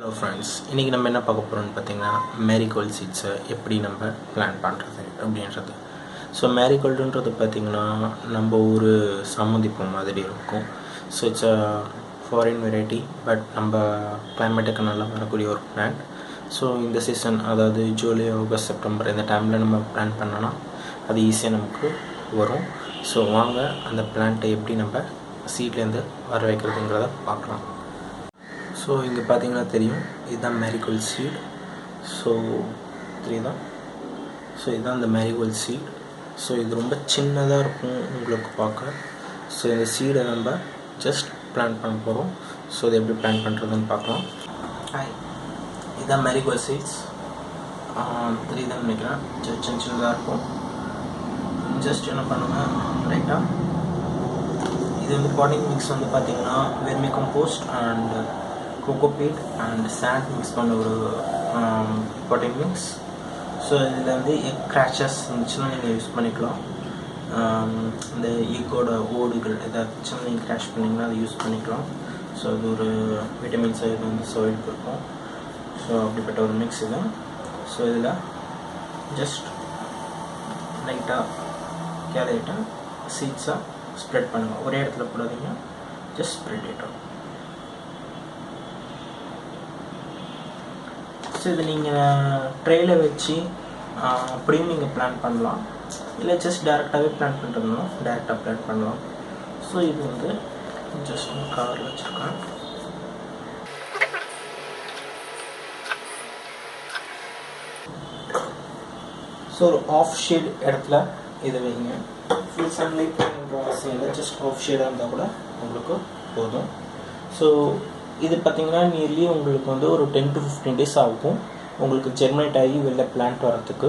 Hello friends இன்றைக்கி நம்ம என்ன பார்க்க போகிறோம்னு பார்த்தீங்கன்னா மேரிகோல்ட் சீட்ஸை எப்படி நம்ம பிளான் பண்ணுறது அப்படின்றது. ஸோ மேரிகோல்டுன்றது பார்த்திங்கன்னா நம்ம ஊர் சம்மதிப்பு மாதிரி இருக்கும். So it's a foreign variety but நம்ம கிளைமேட்டுக்கு நல்லா வரக்கூடிய ஒரு பிளான்ட் ஸோ இந்த சீசன் அதாவது ஜூலை ஆகஸ்ட் செப்டம்பர் இந்த டைமில் நம்ம பிளான் பண்ணோன்னா அது ஈஸியாக நமக்கு வரும். ஸோ வாங்க அந்த பிளான்ட்டை எப்படி நம்ம சீட்லேருந்து வர வைக்கிறதுங்கிறத பார்க்கலாம். ஸோ இங்கே பார்த்தீங்கன்னா தெரியும். இதுதான் மேரிகோல் சீட் ஸோ தெரியுதா ஸோ இதுதான் இந்த மேரிகோல் சீட் ஸோ இது ரொம்ப சின்னதாக இருக்கும் உங்களுக்கு பார்க்க. ஸோ இந்த சீடை நம்ம ஜஸ்ட் பிளான் பண்ண போகிறோம் ஸோ இது எப்படி பிளான் பண்ணுறதுன்னு பார்க்கலாம். ஹாய் இதுதான் மேரிகோல் சீட்ஸ் தெரியுதான்னு நினைக்கிறேன். ஜஸ்ட் சின்ன சின்னதாக இருக்கும். ஜஸ்ட் என்ன பண்ணுங்கள் ரைட்டாக இது வந்து பாட்டிங் மிக்ஸ் வந்து பார்த்தீங்கன்னா vermicompost and cocopeat and sand mix பண்ண ஒரு பாட்டிங் மிக்ஸ் ஸோ இதில் வந்து எக் கிராச்சஸ் இருந்துச்சுன்னா நீங்கள் யூஸ் பண்ணிக்கலாம். Um, இந்த எக்கோட ஓடுகள் ஏதாச்சும் நீங்கள் கிராஷ் பண்ணிங்கன்னா அதை யூஸ் பண்ணிக்கலாம். ஸோ அது ஒரு விட்டமின்ஸ் இது வந்து சோயில் இருக்கும். ஸோ அப்படிப்பட்ட ஒரு மிக்ஸ் இது. ஸோ இதில் ஜஸ்ட் லைட்டாக கேலரிட்டாக சீட்ஸாக ஸ்ப்ரெட் பண்ணுங்கள் ஒரே இடத்துல போடாதீங்க. ஜஸ்ட் ஸ்ப்ரெட் ஆகிட்டோம் ஸோ இது நீங்கள் ட்ரெயில வச்சு அப்படியும் நீங்கள் பிளான் பண்ணலாம். இல்லை ஜஸ்ட் டேரெக்டாகவே பிளான் பண்ணுறதுனா டேரெக்டாக பிளான் பண்ணலாம். ஸோ இது வந்து ஜஸ்ட் கவரில் வச்சுருக்கேன். ஸோ ஒரு ஆஃப் ஷேட் இடத்துல இதை வைங்க. ஃபுல் சன்லைட் அவசியம் இல்லை ஜஸ்ட் ஆஃப் ஷேடாக இருந்தால் கூட உங்களுக்கு போதும். ஸோ இது பார்த்தீங்கன்னா நியர்லி உங்களுக்கு வந்து ஒரு டென் டு ஃபிஃப்டீன் டேஸ் ஆகும். உங்களுக்கு ஜெர்மினேட் ஆகி வெளில பிளான்ட் வரத்துக்கு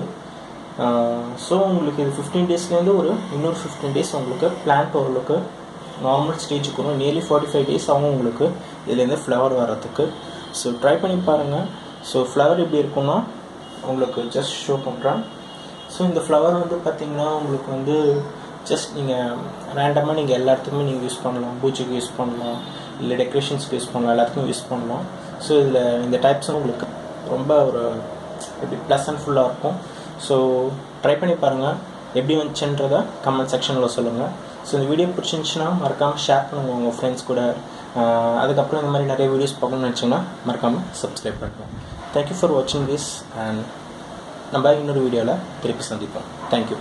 ஸோ உங்களுக்கு இது ஃபிஃப்டீன் டேஸ்லேருந்து ஒரு இன்னொரு ஃபிஃப்டீன் டேஸ் உங்களுக்கு பிளான்ட் ஓரளவுக்கு நார்மல் ஸ்டேஜுக்கு வரும். நியர்லி ஃபார்ட்டி ஃபைவ் டேஸ் ஆகும் உங்களுக்கு இதுலேருந்து ஃப்ளவர் வரத்துக்கு ஸோ ட்ரை பண்ணி பாருங்கள் ஸோ ஃப்ளவர் எப்படி இருக்குன்னா உங்களுக்கு ஜஸ்ட் ஷோ பண்ணுறேன் ஸோ இந்த ஃப்ளவர் வந்து பார்த்திங்கன்னா உங்களுக்கு வந்து ஜஸ்ட் நீங்கள் ரேண்டமாக நீங்கள் எல்லா இடத்துக்குமே நீங்கள் யூஸ் பண்ணலாம். பூச்சிக்கு யூஸ் பண்ணலாம். இல்லை டெக்கரேஷன்ஸ்க்கு யூஸ் பண்ணலாம் எல்லாத்துக்கும் யூஸ் பண்ணலாம் ஸோ இதில் இந்த டைப்ஸ் உங்களுக்கு ரொம்ப ஒரு எப்படி ப்ளசன்ஃபுல்லாக இருக்கும். ஸோ ட்ரை பண்ணி பாருங்கள் எப்படி வந்துச்சுன்றதை கமெண்ட் செக்ஷனில் சொல்லுங்கள் ஸோ இந்த வீடியோ பிடிச்சிருந்துச்சுன்னா மறக்காமல் ஷேர் பண்ணுங்கள் உங்கள் ஃப்ரெண்ட்ஸ் கூட. அதுக்கப்புறம் இந்த மாதிரி நிறைய வீடியோஸ் பார்க்கணும்னு நினச்சிங்கன்னா மறக்காமல் சப்ஸ்கிரைப் பண்ணுங்கள் தேங்க்யூ ஃபார் வாட்சிங் திஸ் அண்ட் நம்ம இன்னொரு வீடியோவில் திருப்பி சந்திப்போம். தேங்க்யூ